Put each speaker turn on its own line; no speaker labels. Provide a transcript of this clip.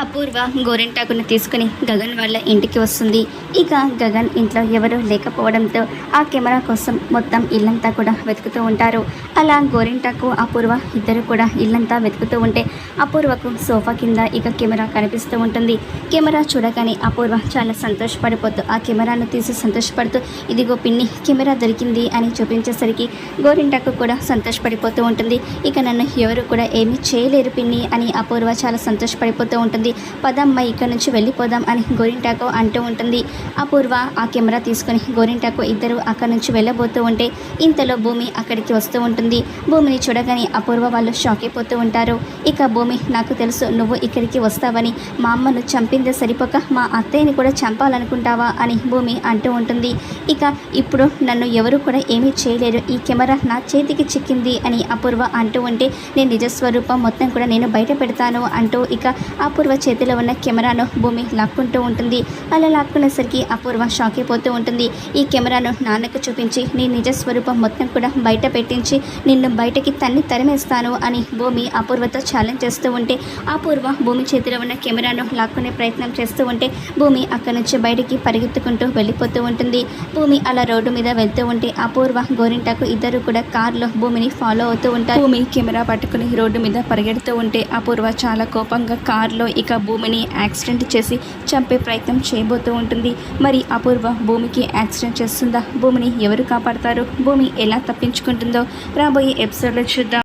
అపూర్వ గోరింటాకును తీసుకుని గగన్ వాళ్ళ ఇంటికి వస్తుంది. ఇక గగన్ ఇంట్లో ఎవరూ లేకపోవడంతో ఆ కెమెరా కోసం మొత్తం ఇల్లంతా కూడా వెతుకుతూ ఉంటారు. అలా గోరింటాకు అపూర్వ ఇద్దరు కూడా ఇల్లంతా వెతుకుతూ ఉంటే అపూర్వకు సోఫా కింద ఇక కెమెరా కనిపిస్తూ ఉంటుంది. కెమెరా చూడగానే అపూర్వ చాలా సంతోషపడిపోతూ ఆ కెమెరాను తీసి సంతోషపడుతూ ఇదిగో పిన్ని కెమెరా దొరికింది అని చూపించేసరికి గోరింటాకు కూడా సంతోషపడిపోతూ ఉంటుంది. ఇక నన్ను ఎవరు కూడా ఏమీ చేయలేరు పిన్ని అని అపూర్వ చాలా సంతోషపడిపోతూ ఉంటుంది. పదమ్మ ఇక్కడ నుంచి వెళ్ళిపోదాం అని గోరింటాకు అంటూ ఉంటుంది. అపూర్వ ఆ కెమెరా తీసుకొని గోరింటాకు ఇద్దరు అక్కడి నుంచి వెళ్ళబోతూ ఉంటే ఇంతలో భూమి అక్కడికి వస్తూ ఉంటుంది. భూమిని చూడగానే అపూర్వ వాళ్ళు షాక్ అయిపోతూ ఉంటారు. ఇక భూమి నాకు తెలుసు నువ్వు ఇక్కడికి వస్తావని. మా అమ్మను చంపిందే సరిపోక మా అత్తయ్యని కూడా చంపాలనుకుంటావా అని భూమి అంటూ ఉంటుంది. ఇక ఇప్పుడు నన్ను ఎవరు కూడా ఏమీ చేయలేరు. ఈ కెమెరా నా చేతికి చిక్కింది అని అపూర్వ అంటూ ఉంటే నేను నిజస్వరూపం మొత్తం కూడా నేను బయట పెడతాను అంటూ ఇక అపూర్వ చేతిలో ఉన్న కెమెరాను భూమి లాక్కుంటూ ఉంటుంది. అలా లాక్కునేసరికి అపూర్వ షాక్ అయిపోతూ ఉంటుంది. ఈ కెమెరాను నాన్నకు చూపించి నీ నిజస్వరూపం మొత్తం కూడా బయట పెట్టించి నిన్ను బయటకి తన్ని తరిమేస్తాను అని భూమి అపూర్వతో ఛాలెంజ్ చేస్తూ ఉంటే అపూర్వ భూమి చేతిలో ఉన్న కెమెరాను లాక్కునే ప్రయత్నం చేస్తూ ఉంటే భూమి అక్కడి నుంచి బయటికి పరిగెత్తుకుంటూ వెళ్ళిపోతూ ఉంటుంది. భూమి అలా రోడ్డు మీద వెళ్తూ ఉంటే అపూర్వ గోరింటాకు ఇద్దరు కూడా కార్లో భూమిని ఫాలో అవుతూ ఉంటారు. భూమి కెమెరా పట్టుకుని రోడ్డు మీద పరిగెడుతూ ఉంటే అపూర్వ చాలా కోపంగా కార్లో ఇక భూమిని యాక్సిడెంట్ చేసి చంపే ప్రయత్నం చేయబోతూ ఉంటుంది. మరి అపూర్వ భూమికి యాక్సిడెంట్ చేస్తుందా? భూమిని ఎవరు కాపాడతారు? భూమి ఎలా తప్పించుకుంటుందో రాబోయే ఎపిసోడ్లో చూద్దాం.